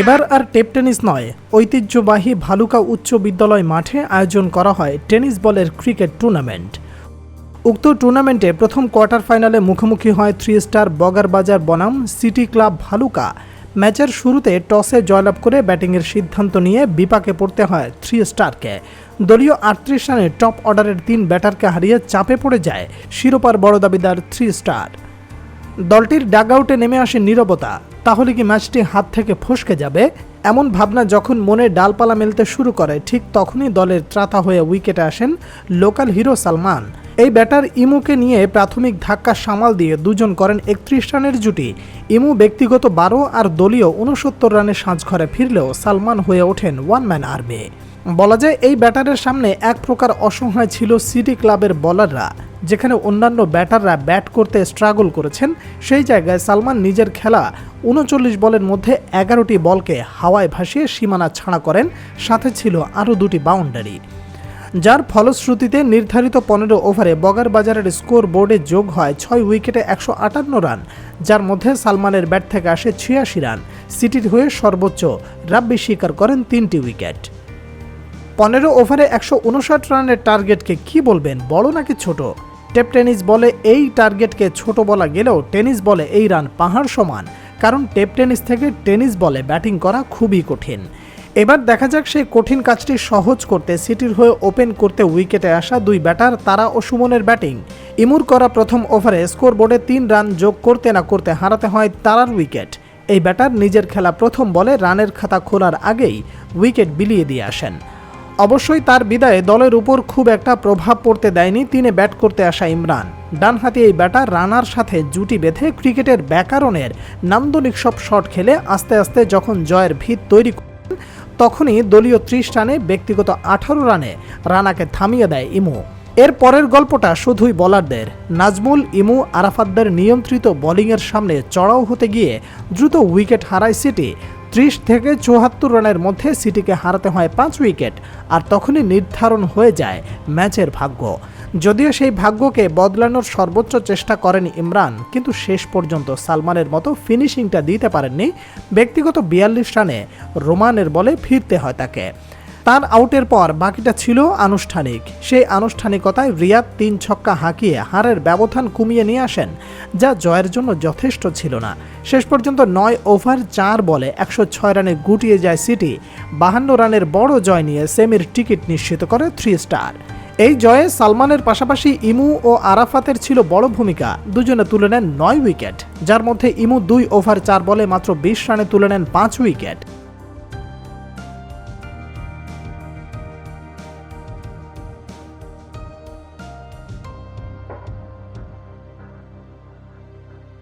এবার আর tape tennis নয়। ঐতিহ্যবাহী ভালুকা উচ্চ বিদ্যালয় মাঠে আয়োজন করা হয় টেনিস বলের ক্রিকেট টুর্নামেন্ট। উক্ত টুর্নামেন্টে প্রথম কোয়ার্টার ফাইনালে মুখোমুখি হয় থ্রি স্টার বগারবাজার বনাম সিটি ক্লাব ভালুকা। ম্যাচের শুরুতে টসে জয়লাভ করে ব্যাটিংয়ের সিদ্ধান্ত নিয়ে বিপাকে পড়তে হয় থ্রি স্টারকে দলীয় আটত্রিশ রানে টপ অর্ডারের তিন ব্যাটারকে হারিয়ে চাপে পড়ে যায় শিরোপার বড় দাবিদার থ্রি স্টার দলটির ডাগআউটে নেমে আসে নীরবতা। তাহলে কি ম্যাচটি হাত থেকে ফসকে যাবে? এমন ভাবনা যখন মনে ডালপালা মেলতে শুরু করে, ঠিক তখনই দলের ত্রাতা হয়ে উইকেটে আসেন লোকাল হিরো সালমান। এই ব্যাটার ইমুকে নিয়ে প্রাথমিক ধাক্কা সামাল দিয়ে দুজন করেন একত্রিশ রানের জুটি। ইমু ব্যক্তিগত বারো আর দলীয় উনসত্তর রানে সাজঘরে ফিরলেও সালমান হয়ে ওঠেন ওয়ান ম্যান আর্মি। বলা যায়, এই ব্যাটারের সামনে এক প্রকার অসহায় ছিল সিটি ক্লাবের বলাররা। যেখানে অন্যান্য ব্যাটাররা ব্যাট করতে স্ট্রাগল করেছেন, সেই জায়গায় সালমান নিজের খেলা উনচল্লিশ বলের মধ্যে এগারোটি বলকে হাওয়ায় ভাসিয়ে সীমানা ছাড়া করেন, সাথে ছিল আরও দুটি বাউন্ডারি। যার ফলশ্রুতিতে নির্ধারিত পনেরো ওভারে বগার বাজারের স্কোর বোর্ডে যোগ হয় ছয় উইকেটে একশো আটান্ন রান, যার মধ্যে সালমানের ব্যাট থেকে আসে ছিয়াশি রান। সিটির হয়ে সর্বোচ্চ রাব্বি স্বীকার করেন তিনটি উইকেট। পনেরো ওভারে একশো উনষাট রানের টার্গেটকে কি বলবেন বড় নাকি ছোট? টেপ টেনিস বলে এই টার্গেটকে ছোট বলা গেলেও টেনিস বলে এই রান পাহাড় সমান, কারণ টেপ টেনিস থেকে টেনিস বলে ব্যাটিং করা খুবই কঠিন। এবার দেখা যাক সেই কঠিন কাজটি সহজ করতে, সিটির হয়ে ওপেন করতে উইকেটে আসা দুই ব্যাটার তারা ও সুমনের ব্যাটিং। ইমুর করা প্রথম ওভারে স্কোর বোর্ডে তিন রান যোগ করতে না করতে হারাতে হয় তারার উইকেট। এই ব্যাটার নিজের খেলা প্রথম বলে রানের খাতা খোলার আগেই উইকেট বিলিয়ে দিয়ে আসেন। অবশ্যই তার বিদায়ে দলের উপর খুব একটা প্রভাব পড়তে দেয়নি তিনি ব্যাট করতে আসা ইমরান। ডানহাতি এই ব্যাটার রানার সাথে জুটি বেঁধে ক্রিকেটের ব্যাকরণের নান্দনিক সব শট খেলে আস্তে আস্তে যখন জয়ের ভিত তৈরি করেন, তখনই দলীয় ত্রিশ রানে ব্যক্তিগত আঠারো রানে রানাকে থামিয়ে দেয় ইমু। এর পরের গল্পটা শুধুই বলারদের। নাজমুল, ইমু, আরাফাতদের নিয়ন্ত্রিত বোলিংয়ের সামনে চড়াও হতে গিয়ে দ্রুত উইকেট হারায় সিটি। ত্রিশ থেকে চুয়াত্তর রানের মধ্যে সিটিকে হারাতে হয় পাঁচ উইকেট, আর তখনই নির্ধারণ হয়ে যায় ম্যাচের ভাগ্য। যদিও সেই ভাগ্যকে বদলানোর সর্বোচ্চ চেষ্টা করেন ইমরান, কিন্তু শেষ পর্যন্ত সালমানের মতো ফিনিশিংটা দিতে পারেননি ব্যক্তিগত বিয়াল্লিশ রানে, রোমানের বলে ফিরতে হয় তাকে। তার আউটের পর বাকিটা ছিল আনুষ্ঠানিক। সেই আনুষ্ঠানিকতায় রিয়াদ তিন ছক্কা হাঁকিয়ে হারের ব্যবধান কমিয়ে নিয়ে আসেন, যা জয়ের জন্য যথেষ্ট ছিল না। শেষ পর্যন্ত নয় ওভার চার বলে একশো ছয় রানে গুটিয়ে যায় সিটি, বাহান্ন রানের বড় জয় নিয়ে সেমির টিকিট নিশ্চিত করে থ্রি স্টার। এই জয়ে সালমানের পাশাপাশি ইমু ও আরাফাতের ছিল বড় ভূমিকা, দুজনে তুলে নেন নয় উইকেট, যার মধ্যে ইমু দুই ওভার চার বলে মাত্র বিশ রানে তুলে নেন পাঁচ উইকেট।